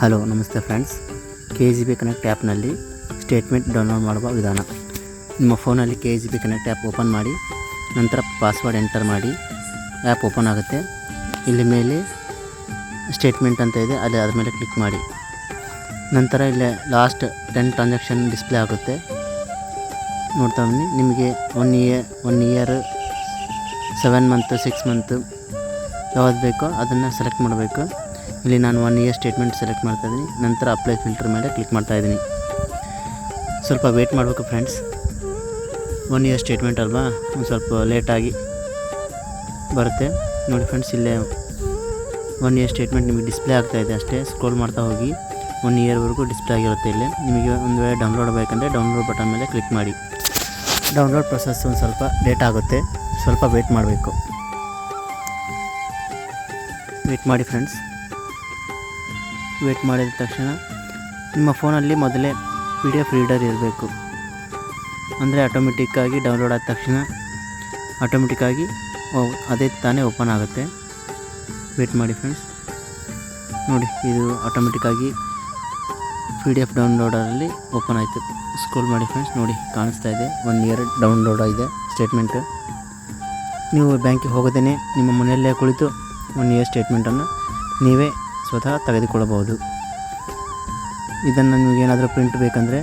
Hello, ನಮಸ್ತೆ friends. K G B connect ಆ್ಯಪ್ನಲ್ಲಿ statement download ಮಾಡುವ ವಿಧಾನ. ನಿಮ್ಮ ಫೋನಲ್ಲಿ K G B connect app open ಮಾಡಿ, ನಂತರ ಪಾಸ್ವರ್ಡ್ ಎಂಟರ್ ಮಾಡಿ ಆ್ಯಪ್ ಓಪನ್ ಆಗುತ್ತೆ. ಇಲ್ಲಿ ಮೇಲೆ ಸ್ಟೇಟ್ಮೆಂಟ್ ಅಂತ ಇದೆ ಅಲ್ಲಿ ಅದ್ರ ಮೇಲೆ ಕ್ಲಿಕ್ ಮಾಡಿ. ನಂತರ ಇಲ್ಲೇ ಲಾಸ್ಟ್ ಟೆನ್ ಟ್ರಾನ್ಸಾಕ್ಷನ್ ಡಿಸ್ಪ್ಲೇ ಆಗುತ್ತೆ. ನೋಡ್ತಾ ಬನ್ನಿ, ನಿಮಗೆ one year one year seven month six month ಯಾವ್ದು ಬೇಕೋ ಅದನ್ನು ಸೆಲೆಕ್ಟ್ ಮಾಡಬೇಕು. ಇಲ್ಲಿ ನಾನು ಒನ್ ಇಯರ್ ಸ್ಟೇಟ್ಮೆಂಟ್ ಸೆಲೆಕ್ಟ್ ಮಾಡ್ತಾ ಇದ್ದೀನಿ. ನಂತರ ಅಪ್ಲೈ ಫಿಲ್ಟರ್ ಮೇಲೆ ಕ್ಲಿಕ್ ಮಾಡ್ತಾ ಇದ್ದೀನಿ. ಸ್ವಲ್ಪ ವೇಟ್ ಮಾಡಬೇಕು ಫ್ರೆಂಡ್ಸ್ ಒನ್ ಇಯರ್ ಸ್ಟೇಟ್ಮೆಂಟ್ ಅಲ್ವಾ? ಒಂದು ಸ್ವಲ್ಪ ಲೇಟಾಗಿ ಬರುತ್ತೆ. ನೋಡಿ ಫ್ರೆಂಡ್ಸ್ ಇಲ್ಲೇ ಒನ್ ಇಯರ್ ಸ್ಟೇಟ್ಮೆಂಟ್ ನಿಮಗೆ ಡಿಸ್ಪ್ಲೇ ಆಗ್ತಾ ಇದೆ ಅಷ್ಟೇ. ಸ್ಕ್ರೋಲ್ ಮಾಡ್ತಾ ಹೋಗಿ. ಒನ್ ಇಯರ್ವರೆಗೂ ಡಿಸ್ಪ್ಲೇ ಆಗಿರುತ್ತೆ ಇಲ್ಲೇ. ನಿಮಗೆ ಒಂದು ವೇಳೆ ಡೌನ್ಲೋಡ್ ಬೇಕಂದರೆ ಡೌನ್ಲೋಡ್ ಬಟನ್ ಮೇಲೆ ಕ್ಲಿಕ್ ಮಾಡಿ. ಡೌನ್ಲೋಡ್ ಪ್ರೊಸೆಸ್ ಒಂದು ಸ್ವಲ್ಪ ಲೇಟ್ ಆಗುತ್ತೆ. ಸ್ವಲ್ಪ ವೇಟ್ ಮಾಡಬೇಕು. ವೇಟ್ ಮಾಡಿ ಫ್ರೆಂಡ್ಸ್ ವೇಟ್ ಮಾಡಿದ ತಕ್ಷಣ ನಿಮ್ಮ ಫೋನಲ್ಲಿ ಮೊದಲೇ ಪಿ ಡಿ ಎಫ್ ರೀಡರ್ ಇರಬೇಕು. ಅಂದರೆ ಆಟೋಮೆಟಿಕ್ಕಾಗಿ ಡೌನ್ಲೋಡ್ ಆದ ತಕ್ಷಣ ಆಟೋಮೆಟಿಕ್ಕಾಗಿ ಅದೇ ತಾನೇ ಓಪನ್ ಆಗುತ್ತೆ. ವೇಟ್ ಮಾಡಿ ಫ್ರೆಂಡ್ಸ್ ನೋಡಿ, ಇದು ಆಟೋಮೆಟಿಕ್ಕಾಗಿ ಪಿ ಡಿ ಎಫ್ ಡೌನ್ಲೋಡರಲ್ಲಿ ಓಪನ್ ಆಯಿತು. ಸ್ಕ್ರೋಲ್ ಮಾಡಿ ಫ್ರೆಂಡ್ಸ್ ನೋಡಿ, ಕಾಣಿಸ್ತಾ ಇದೆ. ಒನ್ ಇಯರ್ ಡೌನ್ಲೋಡ್ ಆಗಿದೆ ಸ್ಟೇಟ್ಮೆಂಟ್ ನೀವು ಬ್ಯಾಂಕಿಗೆ ಹೋಗೋದೇ ನಿಮ್ಮ ಮನೆಯಲ್ಲೇ ಕುಳಿತು ಒನ್ ಇಯರ್ ಸ್ಟೇಟ್ಮೆಂಟನ್ನು ನೀವೇ ಸ್ವತಃ ತೆಗೆದುಕೊಳ್ಳಬಹುದು. ಇದನ್ನು ನಿಮಗೇನಾದರೂ ಪ್ರಿಂಟ್ ಬೇಕಂದರೆ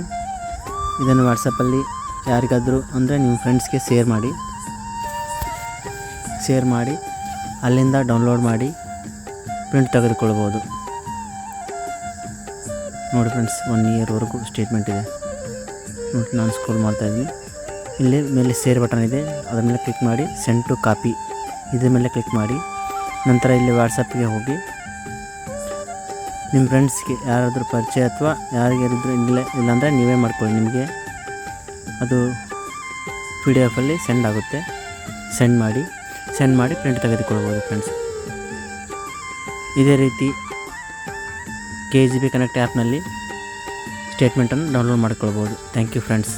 ಇದನ್ನು ವಾಟ್ಸಪ್ಪಲ್ಲಿ ಯಾರಿಗಾದರೂ ಅಂದರೆ ನಿಮ್ಮ ಫ್ರೆಂಡ್ಸ್ಗೆ ಶೇರ್ ಮಾಡಿ. ಶೇರ್ ಮಾಡಿ, ಅಲ್ಲಿಂದ ಡೌನ್ಲೋಡ್ ಮಾಡಿ ಪ್ರಿಂಟ್ ತೆಗೆದುಕೊಳ್ಬೋದು ನೋಡಿ ಫ್ರೆಂಡ್ಸ್ ಒನ್ ಇಯರ್ವರೆಗೂ ಸ್ಟೇಟ್ಮೆಂಟ್ ಇದೆ. ನೋಡಿ, ನಾನು ಸ್ಕ್ರೋಲ್ ಮಾಡ್ತಾಯಿದ್ದೀನಿ ಇಲ್ಲಿ ಮೇಲೆ ಸೇರ್ ಬಟನ್ ಇದೆ. ಅದರ ಮೇಲೆ ಕ್ಲಿಕ್ ಮಾಡಿ ಸೆಂಡ್ ಟು ಕಾಪಿ ಇದ್ರ ಮೇಲೆ ಕ್ಲಿಕ್ ಮಾಡಿ, ನಂತರ ಇಲ್ಲಿ ವಾಟ್ಸಪ್ಗೆ ಹೋಗಿ ನಿಮ್ಮ ಫ್ರೆಂಡ್ಸ್ಗೆ ಯಾರಾದರೂ ಪರಿಚಯ ಅಥವಾ ಯಾರಿಗಾರಿದ್ರು ಇಲ್ಲ ಇಲ್ಲಾಂದರೆ ನೀವೇ ಮಾಡ್ಕೊಳ್ಳಿ. ನಿಮಗೆ ಅದು ಪಿ ಡಿ ಎಫಲ್ಲಿ ಸೆಂಡ್ ಆಗುತ್ತೆ. ಸೆಂಡ್ ಮಾಡಿ ಸೆಂಡ್ ಮಾಡಿ ಪ್ರಿಂಟ್ ತೆಗೆದುಕೊಳ್ಬೋದು ಫ್ರೆಂಡ್ಸ್ ಇದೇ ರೀತಿ ಕೆ ಜಿ ಬಿ ಕನೆಕ್ಟ್ ಆ್ಯಪ್ನಲ್ಲಿ ಸ್ಟೇಟ್ಮೆಂಟನ್ನು ಡೌನ್ಲೋಡ್ ಮಾಡ್ಕೊಳ್ಬೋದು. Thank you friends